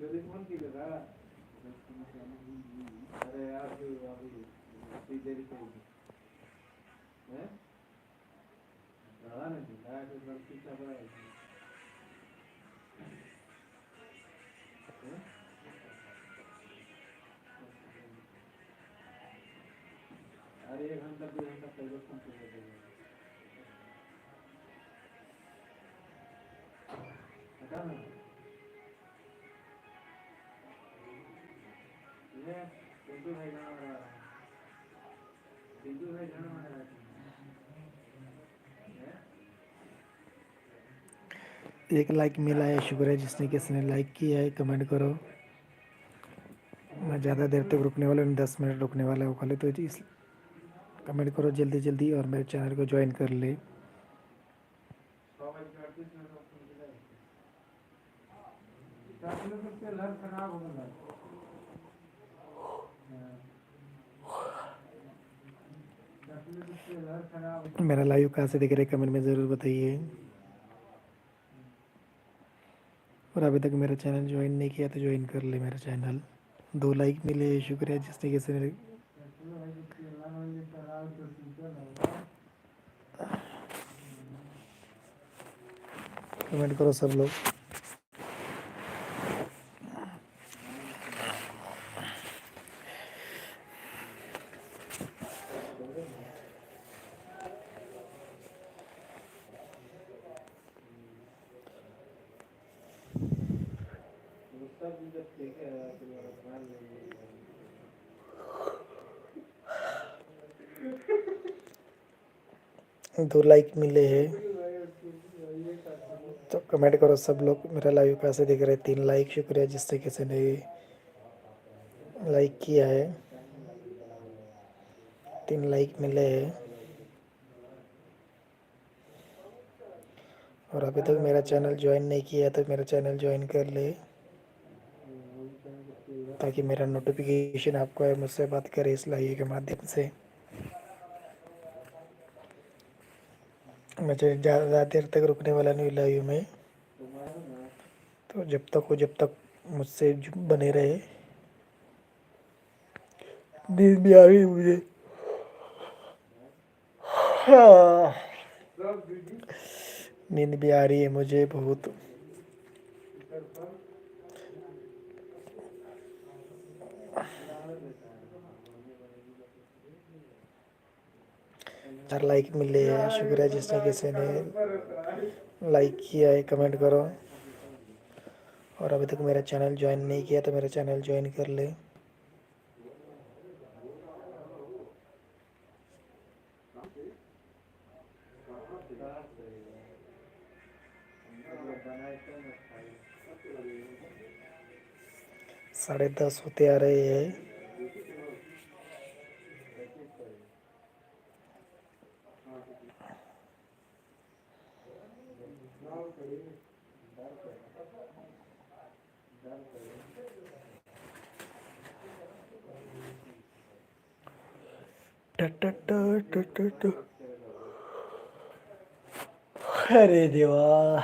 कधी फोन केलं का अरे यार तू अभी तिजोरी पाहिजे हैं? कळा ना ते काय ते गलतीचा करायचं. हैं? एक लाइक मिला है शुक्र है, जिसने किसी ने लाइक किया है कमेंट करो। मैं ज़्यादा देर तक रुकने वाला हूँ, दस मिनट रुकने वाला हूँ, खाली तो इस कमेंट करो जल्दी जल्दी और मेरे चैनल को ज्वाइन कर ले। मेरा लाइव कहाँ से दिख रहा है? कमेंट में ज़रूर बताइए। और अभी तक मेरा चैनल ज्वाइन नहीं किया तो ज्वाइन कर ले मेरा चैनल दो लाइक मिले, शुक्रिया। जिसने किसी ने कमेंट करो सब लोग। उसका भी जब देखे तो मान लेंगे दो लाइक मिले हैं। तो कमेंट करो सब लोग, मेरा लाइव कहाँ से दिख रहा तीन लाइक शुक्रिया जिससे किसी ने लाइक किया है। तीन लाइक मिले हैं। और अभी तक मेरा चैनल ज्वाइन नहीं किया है तो मेरा चैनल ज्वाइन कर ले। ताकि मेरा नोटिफिकेशन आपको है मुझसे बात करें इस लाइव के माध्यम से। मुझे ज़्यादा देर तक रुकने वाला नहीं लाइव में। तो जब तक हो जब तक मुझसे बने रहे। नींद भी आ गई मुझे। हाँ, नींद भी आ रही है मुझे बहुत। चार लाइक मिले हैं। शुक्रिया जिसने किसी ने लाइक किया है कमेंट करो। और अभी तक मेरा चैनल ज्वाइन नहीं किया तो मेरा चैनल ज्वाइन कर ले। साढ़े दस होते आ रहे हैं टटटटटटट. अरे देवा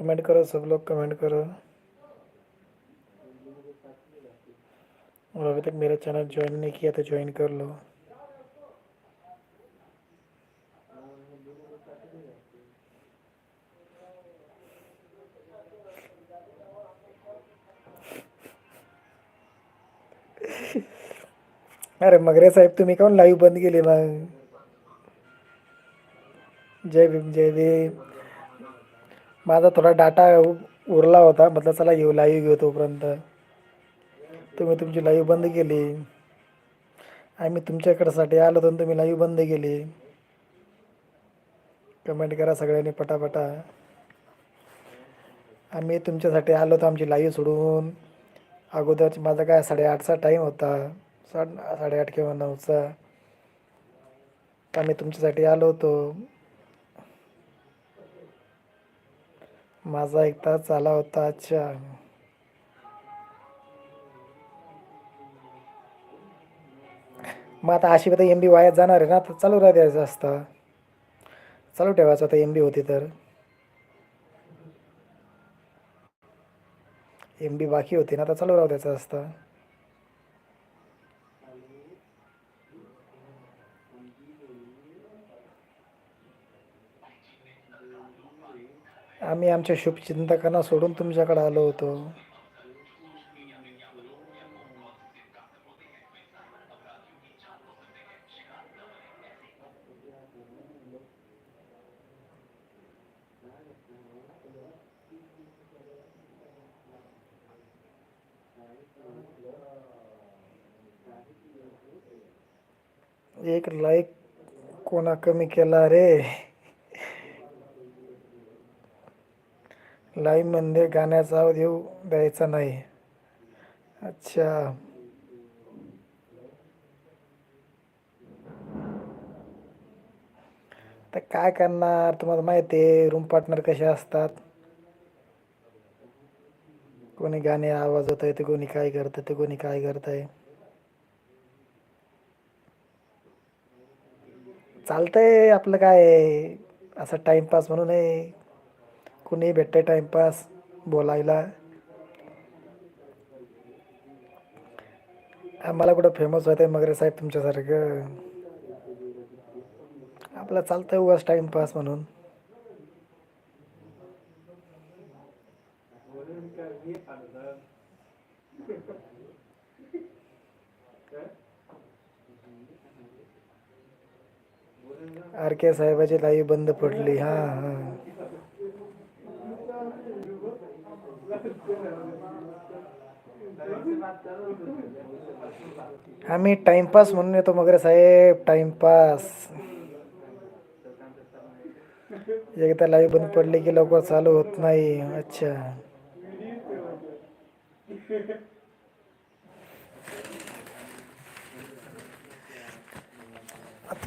कमेंट करो, सब लोग कमेंट करो। और अभी तक मेरा चैनल ज्वाइन नहीं किया तो ज्वाइन कर लो। अरे मगरे साहेब, तुम्ही काऊन लाईव्ह बंद केली मग? जय भीम जय भीम। माझा थोडा डाटा उ- उरला होता म्हटलं चला येऊ लाईव्ह घेऊ तोपर्यंत. तुम्ही तुमची लाईव्ह बंद केली. आम्ही तुमच्याकडसाठी आलो होतो आणि तुम्ही लाईव्ह बंद केली. कमेंट करा सगळ्यांनी पटापटा. आम्ही तुमच्यासाठी आलो होतो आमची लाईव्ह सोडून. अगोदर माझा काय साडेआठचा टाईम होता. साड साडेआठ किंवा नऊचा. आम्ही तुमच्यासाठी आलो होतो. माझा एक तास झाला होता अच्छा मग आता अशी तर एम बी वायात जाणार आहे ना तर चालू राहते जास्त चालू ठेवायचं आता एम बी होती तर. एम बी बाकी होती ना तर चालू राहू द्यायचं असतं. आमच्या शुभचिंतकांना सोडून तुमच्याकडे आलो होतो. एक लाईक कोणा कमी केला रे. लाईव्हमध्ये गाण्याचा आवाज येऊ द्यायचा नाही. अच्छा. तर काय करणार तुम्हाला माहिती आहे रूम पार्टनर कसे असतात? कोणी गाणे आवाज होत आहे ते कोणी काय करतं ते कोणी काय करत आहे चालतंय आपलं काय आहे, असं टाइमपास म्हणून आहे. कुणी भेटतं टाइमपास बोलायला? आम्हाला कुठं फेमस होत आहे मगरे साहेब तुमच्यासारखं? आपलं चालतं उगाच टाइमपास म्हणून. आर के साहेबाची लाईव्ह बंद पडली. हां हां. आम्ही टाइमपास म्हणून येतो मगरे साहेब टाइमपास एकदा लाईव्ह बंद पडली की लवकर चालू होत नाही. अच्छा.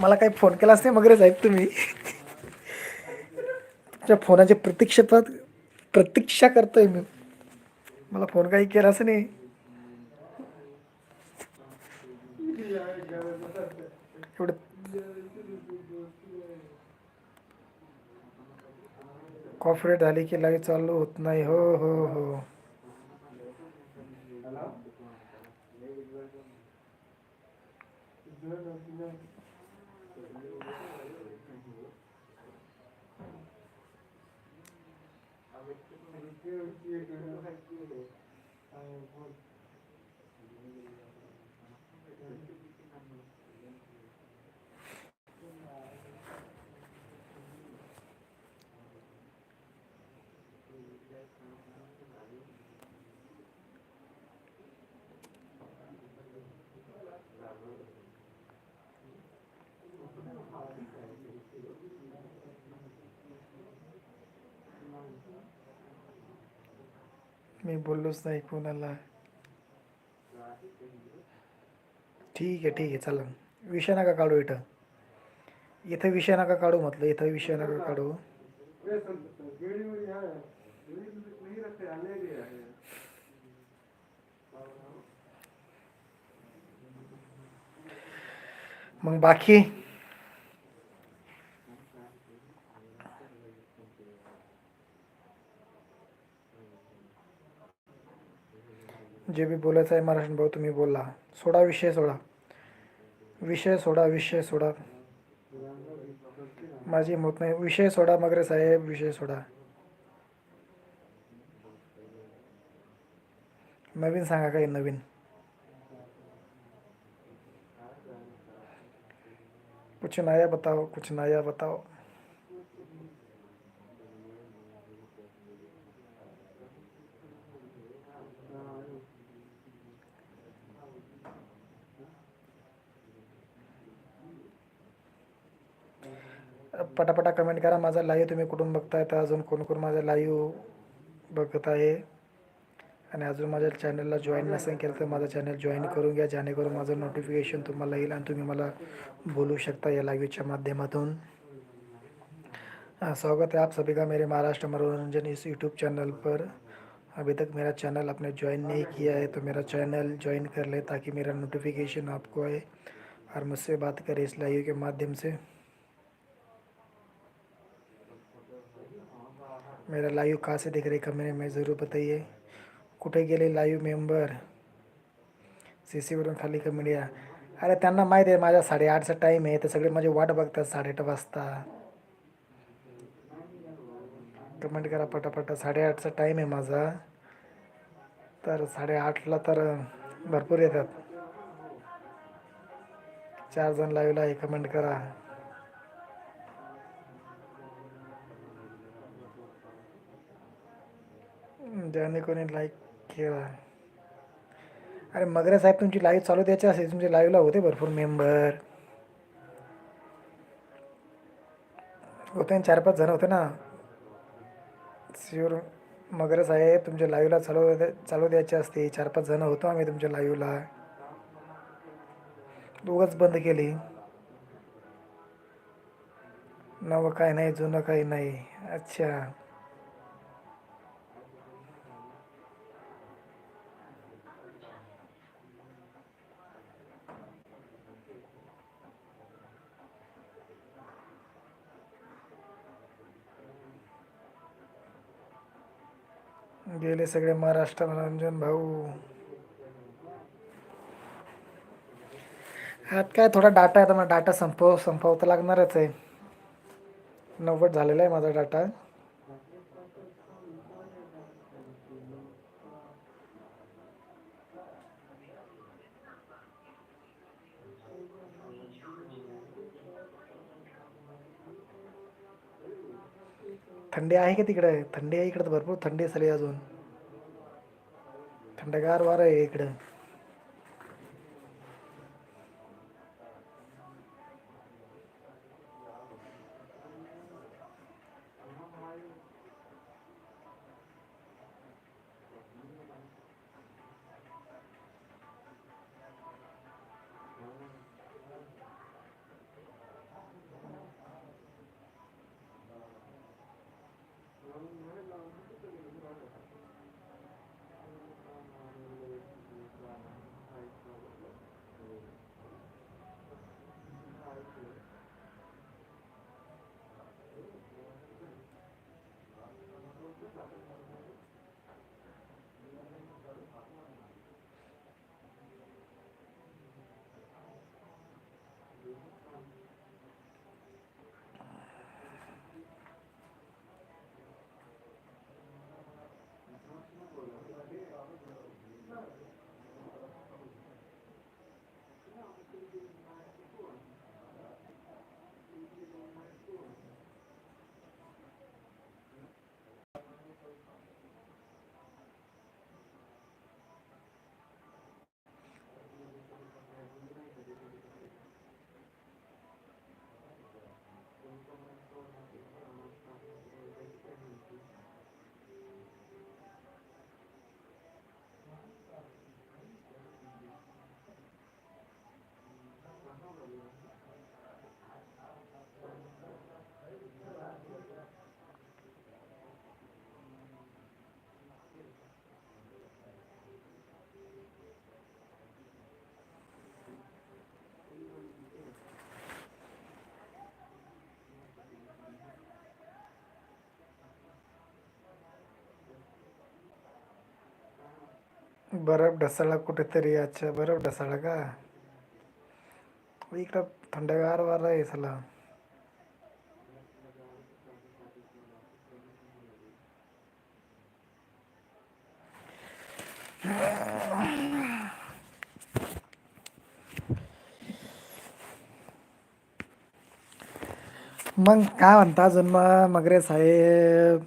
मला काही फोन केलाच नाही मगरे साहेब तुम्ही. तुमच्या फोनाची प्रतीक्षेपात प्रतीक्षा करतोय मी. मला फोन काही केला असं नाही. एवढं कॉपरेट झाली की लाईव्ह चालू होत नाही. हो हो हो. मी बोललोच नाही कोणाला. ठीक आहे ठीक आहे चला. विषय नका काढू इथं. इथं विषय नका काढू म्हटलं इथं विषय नका काढू. मग बाकी? जे बी बोलायचं आहे महाराष्ट्र भाऊ तुम्ही बोला. सोडा विषय सोडा. विषय सोडा विषय सोडा. माझी मत नाही. विषय सोडा मगरे साहेब विषय सोडा. नवीन सांगा काही नवीन. कुछ नया बताओ कुछ नया बताओ. पटापटा कमेंट करा. माझा लाईव्ह तुम्ही कुठून बघताय? तर अजून कोण कोण माझा लाईव्ह बघत आहे? आणि अजून माझ्या चॅनलला जॉईन नसेल केलं तर माझं चॅनल जॉईन करून घ्या. जेणेकरून माझं नोटिफिकेशन तुम्हाला येईल आणि तुम्ही मला बोलू शकता या लाईव्हच्या माध्यमातून. स्वागत है आप सभी का मेरे महाराष्ट्र मनोरंजन इस यूट्यूब चैनल पर. अभी तक मेरा चैनल आपने ज्वाइन नहीं किया है तो मेरा चैनल ज्वाइन कर ले ताकि मेरा नोटिफिकेशन आपको आए और मुझसे बात करें इस लाइव के माध्यम से. मेरा लाइव कहाँ से देख रहे कमेंट में ज़रूर बताइए। कुठे गेले लाईव्ह मेंबर? सी सीवरून खाली कमेंट या अरे त्यांना माहीत आहे माझा साडेआठचा टाईम आहे. तर सगळे माझी वाट बघतात साडेआठ वाजता. कमेंट करा पटापटा. साडेआठचा टाईम आहे माझा. तर साडेआठला तर भरपूर येतात. चार जण लाईव्हला आहे. कमेंट करा. ज्याने कोणी लाईक केला अरे मगरा साहेब तुमची लाईव्ह चालू द्यायची असेल तुमच्या लाईव्हला होते भरपूर मेंबर होते चार पाच जण होते ना. शिवर मगरा साहेब तुमच्या लाईव्हला चालू द्या चालू द्यायचे असते. चार पाच जण होतो आम्ही तुमच्या लाईव्हला दोघंच बंद केली. नवं काय नाही जुनं काही नाही. अच्छा. गेले सगळे महाराष्ट्र मनोरंजन भाऊ. आत काय थोडा डाटा आहे तर मला डाटा संपव संपवता लागणारच आहे. नव्वद झालेला आहे माझा डाटा थंडी आहे का तिकडे? थंडी आहे इकडे तर भरपूर थंडी झाली अजून. थंडगार वारं आहे इकडं. बरफ ढसाळा कुठेतरी अच्छा बरफ ढसाळा का? इकडं थंडगार वारा आहे चला मग काय म्हणता अजून मग मगरे साहेब?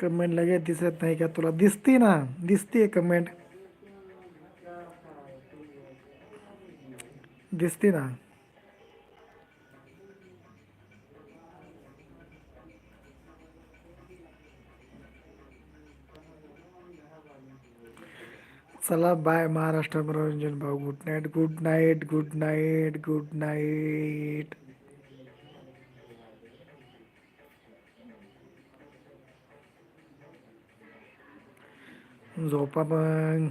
कमेंट लगे दिसत नाही का तुला? दिसती ना, दिसते कमेंट दिसते ना. चला बाय महाराष्ट्र मनोरंजन भाऊ. Good night good night good night good night झोपा पण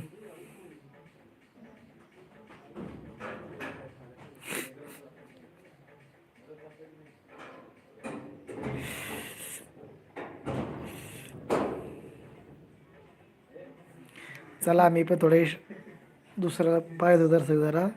चला मी पण थोडे दुसरं पाहतो दर्शक जरा.